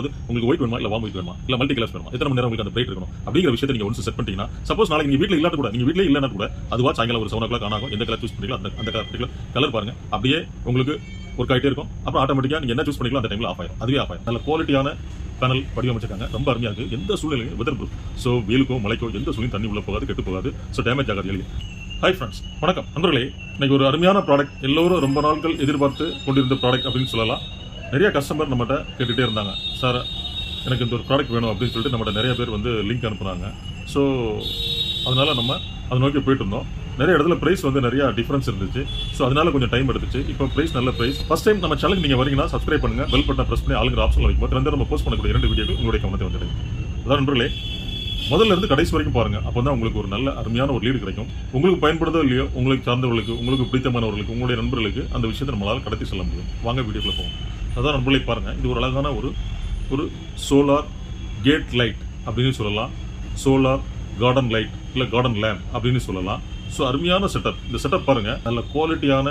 உங்களுக்கு ஒயிட் வேணுமா? இல்ல வாம் ஒயிட் வேணுமா? இல்ல மல்டி கலர்ஸ் வேணுமா? எத்தனை மணி நேரம் உங்களுக்கு அந்த பிரைட் இருக்கணும்? அப்படிங்கிற விஷயத்தை நீங்க ஒன்ஸ் செட் பண்ணிட்டீங்கன்னா சப்போஸ் நாளைக்கு நீங்க வீட்ல இல்லாத கூட நீங்க வீட்டில் இல்லைனா கூட அதுவா சாயங்காலம் ஒரு செவன் ஓ கிளாக் ஆகும். எந்த கலர் சூஸ் பண்ணிக்கலாம் அந்த அந்த கலர் கலர் பாருங்க. அப்படியே உங்களுக்கு ஒர்க் ஆகிட்டே இருக்கும். அப்புறம் ஆட்டோமேட்டிக்காக நீங்க என்ன சூஸ் பண்ணிக்கலாம் அந்த டைம்ல ஆஃப் ஆயிடும் அதுவே ஆஃப் ஆயிடும் நல்ல குவாலிட்டியான பேனல் வடிவமைச்சிருக்காங்க ரொம்ப அருமையாக இருக்கு. எந்த சூழ்நிலையும் வெதர் ப்ரூஃப் ஸோ வெயிலுக்கோ மலைக்கோ எந்த சூழ்நிலையும் தண்ணி உள்ள போகாது கெட்டு போகாது. ஸோ டேமேஜ் ஆகாது எளிய ஹாய் ஃப்ரெண்ட்ஸ் வணக்கம். நண்பர்களே இன்னைக்கு ஒரு அருமையான ப்ராடக்ட் எல்லோரும் ரொம்ப நாட்கள் எதிர்பார்த்து கொண்டிருந்த ப்ராடக்ட் அப்படின்னு சொல்லலாம். நிறைய கஸ்டமர் நம்மகிட்ட கேட்டுகிட்டே இருந்தாங்க. சார் எனக்கு இந்த ஒரு ப்ராடக்ட் வேணும் அப்படின்னு சொல்லிட்டு நம்மகிட்ட நிறைய பேர் வந்து லிங்க் அனுப்புனாங்க. ஸோ அதனால் நம்ம அதை நோக்கி போயிட்டு இருந்தோம். நிறைய இடத்துல ப்ரைஸ் வந்து நிறைய டிஃப்ரென்ஸ் இருந்துச்சு. ஸோ அதனால கொஞ்சம் டைம் எடுத்துச்சு. இப்போ ப்ரைஸ் நல்ல ப்ரைஸ் ஃபஸ்ட் டைம் நம்ம சேனலுக்கு நீங்கள் வரீங்கன்னா சப்ஸ்கிரைப் பண்ணுங்க. பெல் பட்டனை ப்ரெஸ் பண்ணி ஆளுங்கிற ஆப்ஷன் வைக்கும் ரெண்டு நம்ம போஸ்ட் பண்ணக்கூடிய இரண்டு வீடியோக்கள் உங்களுடைய கவனத்தை வந்துடுங்க அதான் நண்பர்களே முதல்ல இருந்து கடைசி வரைக்கும் பாருங்க. அப்போ தான் உங்களுக்கு ஒரு நல்ல அருமையான ஒரு லீடு கிடைக்கும். உங்களுக்கு பயன்படுதோ இல்லையோ உங்களுக்கு சார்ந்தவர்களுக்கு உங்களுக்கு பிடித்தமானவர்களுக்கு உங்களுடைய நண்பர்களுக்கு அந்த விஷயத்தை நம்மளால் கடத்தி செல்ல முடியும். வாங்க வீடியோக்குள்ள போவோம். அதான் நண்பர்களை பாருங்கள் இது ஒரு அழகான ஒரு ஒரு சோலார் கேட் லைட் அப்படின்னு சொல்லலாம். சோலார் கார்டன் லைட் இல்லை கார்டன் லேம்ப் அப்படின்னு சொல்லலாம். ஸோ அருமையான செட்டப் இந்த செட்டப் பாருங்கள் நல்ல குவாலிட்டியான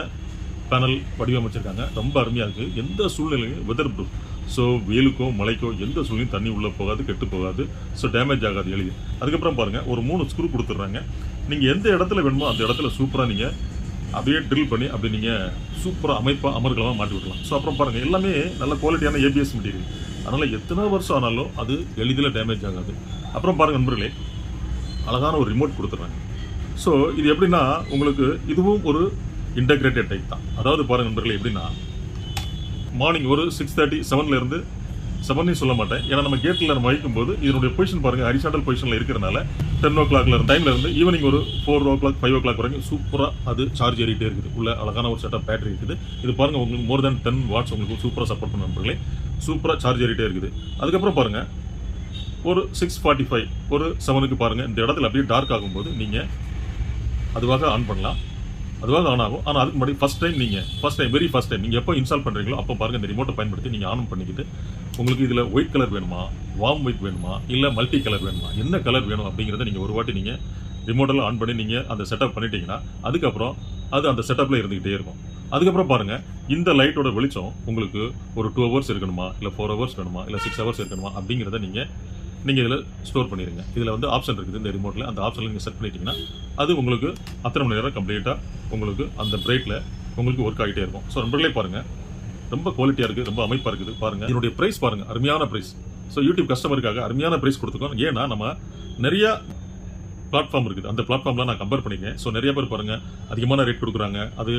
பேனல் வடிவமைச்சிருக்காங்க. ரொம்ப அருமையாக இருக்குது எந்த சூழ்நிலையும் வெதர் ப்ரூஃப் ஸோ வெயிலுக்கோ மழைக்கோ எந்த சூழ்நிலையும் தண்ணி உள்ளே போகாது கெட்டு போகாது. ஸோ டேமேஜ் ஆகாது எளிய அதுக்கப்புறம் பாருங்கள் ஒரு மூணு ஸ்க்ரூ கொடுத்துட்றாங்க. நீங்கள் எந்த இடத்துல வேணுமோ அந்த இடத்துல சூப்பராக நீங்கள் அப்படியே ட்ரில் பண்ணி அப்படி நீங்கள் சூப்பராக அமைப்பாக அமர்கலமாக மாட்டி விடலாம் ஸோ அப்புறம் பாருங்கள் எல்லாமே நல்ல குவாலிட்டியான ஏபிஎஸ் மெட்டீரியல் அதனால் எத்தனை வருஷம் ஆனாலும் அது எளிதில் டேமேஜ் ஆகாது. அப்புறம் பாருங்கள் நண்பர்களே அழகான ஒரு ரிமோட் கொடுத்துட்றாங்க ஸோ இது எப்படின்னா உங்களுக்கு இதுவும் ஒரு இன்டகிரேட்டட் டைப் தான். அதாவது பாருங்க நண்பர்களே எப்படின்னா மார்னிங் ஒரு சிக்ஸ் தேர்ட்டி செவன்ல இருந்து சொல்ல மாட்டேன். ஏன்னா நம்ம கேட்டில் நம்ம வைக்கும்போது இதனுடைய பொசிஷன் பாருங்கள் ஹரிசாண்டல் பொசிஷனில் இருக்கிறனால டென் ஓ கிளாக்ல டைம்ல இருந்து ஈவினிங் ஒரு four o'clock five o'clock வரைக்கும் சூப்பராக அது சார்ஜ் ஏறிட்டே இருக்குது. உள்ள அழகான ஒரு செட்டப் பேட்டரி இருக்குது. இது பாருங்கள் உங்களுக்கு மோர் தென் டென் வாட்ஸ் உங்களுக்கு சூப்பராக சப்போர்ட் பண்ண நண்பர்களே. சூப்பராக சார்ஜ் ஏறிட்டே இருக்குது. அதுக்கப்புறம் பாருங்கள் ஒரு சிக்ஸ் ஃபார்ட்டி ஃபைவ் ஒரு செவனுக்கு பாருங்கள் இந்த இடத்துல அப்படியே டார்க் ஆகும்போது நீங்கள் அதுவாக ஆன் பண்ணலாம். அதுவாக ஆன் ஆகும். ஆனால் அதுக்கு முன்னாடி ஃபஸ்ட் டைம் நீங்கள் first time very first time நீங்கள் எப்போ இன்ஸ்டால் பண்ணுறீங்களோ அப்போ பாருங்க இந்த ரிமோட்டை பயன்படுத்தி நீங்கள் ஆன் பண்ணிக்கிட்டு உங்களுக்கு இதில் ஒயிட் கலர் வேணுமா வார்ம் ஒயிட் வேணுமா இல்லை மல்டி கலர் வேணுமா என்ன கலர் வேணும் அப்படிங்கிறத நீங்கள் ஒரு வாட்டி நீங்கள் ரிமோட்டில் ஆன் பண்ணி நீங்கள் அந்த செட்டப் பண்ணிட்டீங்கன்னா அதுக்கப்புறம் அது அந்த செட்டப்பில் இருந்துக்கிட்டே இருக்கும். அதுக்கப்புறம் பாருங்கள் இந்த லைட்டோட வெளிச்சம் உங்களுக்கு ஒரு டூ ஹவர்ஸ் இருக்கணுமா இல்லை ஃபோர் ஹவர்ஸ் வேணுமா இல்லை சிக்ஸ் ஹவர்ஸ் இருக்கணுமா அப்படிங்கிறத நீங்கள் நீங்கள் இதில் ஸ்டோர் பண்ணிடுங்க இதில் வந்து ஆப்ஷன் இருக்குது. இந்த ரிமோட்டில் அந்த ஆப்ஷனில் நீங்கள் செட் பண்ணிட்டீங்கன்னா அது உங்களுக்கு அத்தனை மணி நேரம் கம்ப்ளீட்டாக உங்களுக்கு அந்த பிரேக்கில் உங்களுக்கு ஒர்க் ஆகிட்டே இருக்கும். ஸோ நண்பர்களே பாருங்கள் ரொம்ப குவாலிட்டியாக இருக்குது ரொம்ப அமைப்பாக இருக்குது. பாருங்கள் இதனுடைய ப்ரைஸ் பாருங்கள் அருமையான ப்ரைஸ் ஸோ யூடியூப் கஸ்டமருக்காக அருமையான ப்ரைஸ் கொடுத்துருக்கோம் ஏன்னா நம்ம நிறையா பிளாட்ஃபார்ம் இருக்குது. அந்த பிளாட்ஃபார்ம்லாம் நான் கம்பேர் பண்ணிக்கேன் ஸோ நிறைய பேர் பாருங்கள் அதிகமான ரேட் கொடுக்குறாங்க. அது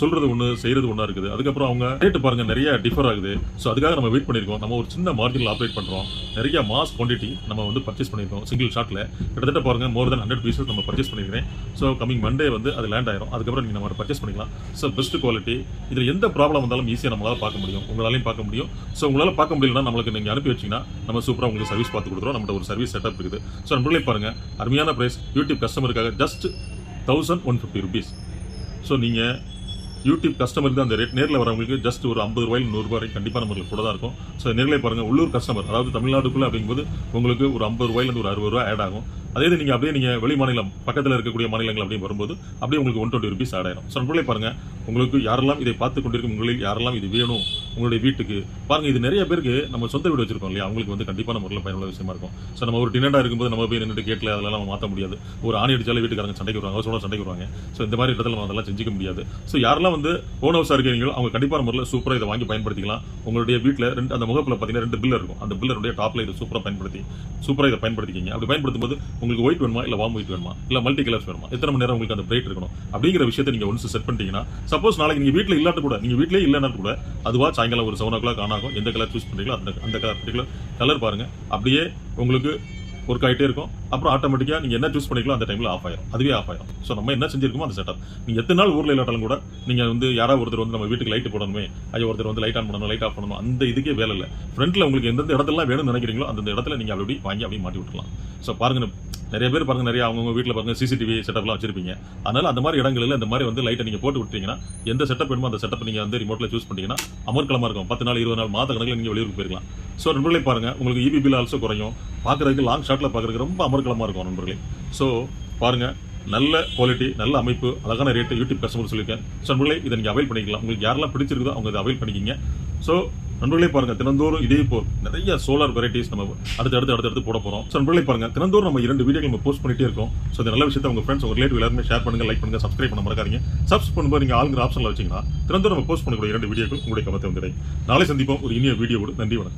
சொல்றது ஒன்று செய்யறது ஒன்றா இருக்குது. அதுக்கப்புறம் அவங்க ரேட்டு பாருங்க நிறைய டிஃபர் ஆகுது. ஸோ அதுக்காக நம்ம வெயிட் பண்ணியிருக்கோம் நம்ம ஒரு சின்ன மார்ஜினில் ஆப்ரேட் பண்ணுறோம் நிறைய மாஸ் குவான்டிட்டி நம்ம வந்து பர்ச்சேஸ் பண்ணியிருக்கோம் சிங்கிள் ஷாட்டில் கிட்டத்தட்ட பாருங்க மோர் தென் ஹண்ட்ரட் பீசஸ் நம்ம பர்ச்சேஸ் பண்ணியிருக்கேன் ஸோ கமிங் மண்டே வந்து அது லேண்ட் ஆயிரும். அதுக்கப்புறம் நீங்கள் நம்ம பர்ச்சேஸ் பண்ணிக்கலாம். ஸோ பெஸ்ட் குவாலிட்டி இதில் எந்த ப்ராப்ளம் வந்தாலும் ஈஸியாக நம்மளால் பார்க்க முடியும். உங்களாலையும் பார்க்க முடியும். ஸோ உங்களால் பார்க்க முடியலன்னா நம்மளுக்கு நீங்கள் அனுப்பி வச்சிங்கன்னா நம்ம சூப்பராக உங்களுக்கு சர்வீஸ் பார்த்து கொடுத்துருவோம். நம்மகிட்ட ஒரு சர்வீஸ் செட்டப் இருக்குது. ஸோ நம்மளே பாருங்கள் அருமையான price YouTube கஸ்டமருக்காக just thousand one fifty rupees so நீங்கள் யூடியூப் கஸ்டமருக்கு அந்த ரேட் நேரில் வரவங்களுக்கு ஜஸ்ட் ஒரு ஐம்பது ரூபாயில் நூறு வரைக்கும் கண்டிப்பாக நம்மளுக்கு கூட தான் இருக்கும். ஸோ நேரில் பாருங்க உள்ளூர் கஸ்டமர் அதாவது தமிழ்நாட்டுக்குள்ள அப்படிங்கும்போது உங்களுக்கு ஒரு ஐம்பது ரூபாயிலேருந்து ஒரு அறுபது ரூபா ஆட் ஆகும். அதே இது நீங்கள் அப்படியே நீங்கள் வெளி மாநிலம் பக்கத்தில் இருக்கக்கூடிய மாநிலங்கள் அப்படின்னு வரும்போது அப்படியே உங்களுக்கு ஒன் டுவெண்ட்டி ருபீஸ் ஆட் ஆயிரும். ஸோ நம்மளே பாருங்க உங்களுக்கு யாரெல்லாம் இதை பார்த்து கொண்டிருக்கும் உங்களில் யாரெல்லாம் இது வேணும் உங்களுடைய வீட்டுக்கு பாருங்க இது நிறைய பேருக்கு நம்ம சொந்த வீடு வச்சிருக்கோம் இல்லையா? அவங்களுக்கு வந்து கண்டிப்பான முறையில் பயனுள்ள விஷயமா இருக்கும். ஸோ நம்ம ஒரு டினண்டாக இருக்கும்போது நம்ம போய் நின்றுட்டு கேட்கல அதெல்லாம் நம்ம மாற்ற முடியாது. ஒரு ஆணி அடிச்சாலே வீட்டுக்காரங்க சண்டைக்கு வருவாங்க அவசரம் சண்டைக்கு வருவாங்க. ஸோ இந்த மாதிரி இடத்துல நம்ம அதெல்லாம் செஞ்சுக்க முடியாது. ஸோ யாரெல்லாம் வந்து ஓன் ஹவுஸாக இருக்கீங்களோ அவங்க கண்டிப்பான முறையில் சூப்பராக இதை வாங்கி பயன்படுத்திக்கலாம். உங்களுடைய வீட்டில் ரெண்டு அந்த முகப்பில் பார்த்தீங்கன்னா ரெண்டு பில்லர் இருக்கும். அந்த பில்லருடைய டாப்பில் இதை சூப்பராக பயன்படுத்தி சூப்பராக இதை பயன்படுத்திக்கிங்க. அப்படி பயன்படுத்தும் போது உங்களுக்கு ஒயிட் வேணுமா இல்லை வாம் ஒயிட் வேணுமா இல்லை மல்டி கலர்ஸ் வேணுமா? எத்தனை மணி நேரம் உங்களுக்கு அந்த பிரைட் இருக்கணும்? அப்படிங்கிற விஷயத்தை நீங்கள் ஒன்ஸ் செட் பண்ணிட்டீங்கன்னா சப்போஸ் நாளைக்கு நீங்கள் வீட்டில் இல்லாட்ட கூட நீங்கள் வீட்டிலே இல்லைன்னா கூட அதுவா சாயங்காலம் ஒரு செவன் ஓ கிளாக் ஆன் ஆகும். எந்த கலர் சூஸ் பண்ணுறீங்களோ அந்த அந்த கலர் பர்டிகுலர் கலர் பாருங்கள் அப்படியே உங்களுக்கு ஒர்க் ஆகிட்டே இருக்கும். அப்புறம் ஆட்டோமேட்டிக்காக நீங்கள் என்ன சூஸ் பண்ணிக்கலாம் அந்த டைமில் ஆஃப் ஆயிரும். அதுவே ஆஃப் ஆயிரும். ஸோ நம்ம என்ன செஞ்சிருக்கோமோ அந்த செட்டப் நீங்கள் எத்தனை நாள் ஊரில் இல்லாட்டாலும் கூட நீங்கள் வந்து யாராவது ஒருத்தர் வந்து நம்ம வீட்டுக்கு லைட் போடணுமே ஐயோ ஒருத்தர் வந்து லைட் ஆன் பண்ணணும் லைட் ஆஃப் பண்ணணும் அந்த இதுக்கே வேலை இல்லை. ஃப்ரண்ட்டில் உங்களுக்கு எந்தெந்த இடத்துலாம் வேணும்னு நினைக்கிறீங்களோ அந்த இடத்துல நீங்கள் அப்படி வாங்கி அப்படியே மாட்டி விட்டுலாம் ஸோ பாருங்க நிறைய பேர் பாருங்க நிறைய அவங்க வீட்டில் பாருங்க சிசிடிவி செட்டப்லாம் வச்சிருப்பீங்க. அதனால அந்த மாதிரி இடங்களில் இந்த மாதிரி வந்து லைட்டை நீங்கள் போட்டு விட்டீங்கன்னா எந்த செட்டப் வேணுமோ அந்த செட்டப் நீங்கள் வந்து ரிமோட்டில் சூஸ் பண்ணிட்டீங்கன்னா அமர்க்கலமாக இருக்கும். பத்து நாள் இருபது நாள் மாத கணக்கில் நீங்கள் வெளியூருக்கு போயிருக்கலாம். ஸோ நண்பர்களே பாருங்கள் உங்களுக்கு இபி பில் ஆல்சோ குறையும். பார்க்குறதுக்கு லாங் ஷாட்டில் பார்க்குறதுக்கு ரொம்ப அமர்க்கலமாக இருக்கும் நண்பர்களே. ஸோ பாருங்கள் நல்ல குவாலிட்டி நல்ல அமைப்பு அழகான ரேட்டு யூடியூப் கஸ்டமர் சொல்லியிருக்கேன். ஸோ நண்பர்களே இதை நீங்கள் அவைல் பண்ணிக்கலாம். உங்களுக்கு யாரெல்லாம் பிடிச்சிருக்குதோ அவங்க இதை அவைல் பண்ணிக்கிங்க. ஸோ நண்பர்களே பாருங்க தினந்தோறும் இதே போல் நிறைய சோலார் வெரைட்டிஸ் நம்ம அடுத்து அடுத்து அடுத்து போட போகிறோம் ஸோ நண்பர்களே பாருங்க தினந்தோறும் நம்ம இரண்டு வீடியோ நம்ம போஸ்ட் பண்ணிட்டே இருக்கோம். ஸோ இந்த நல்ல விஷயத்தை உங்க ஃப்ரெண்ட்ஸ் உங்க ரிலேட்டிவ் எல்லாருமே ஷேர் பண்ணுங்க லைக் பண்ணுங்க சப்ஸ்கிரைப் பண்ண மறக்காதீங்க. சப்ஸ் பண்ணும்போது நீங்கள் ஆளுங்கிற ஆப்ஷனில் வச்சீங்கன்னா தினந்தோறும் நம்ம போஸ்ட் பண்ணக்கூடிய இரண்டு வீடியோக்கள் உங்களுடைய கவனத்தை வந்துடும் நாளை சந்திப்போம். ஒரு இனிய வீடியோவோடு. நன்றி வணக்கம்.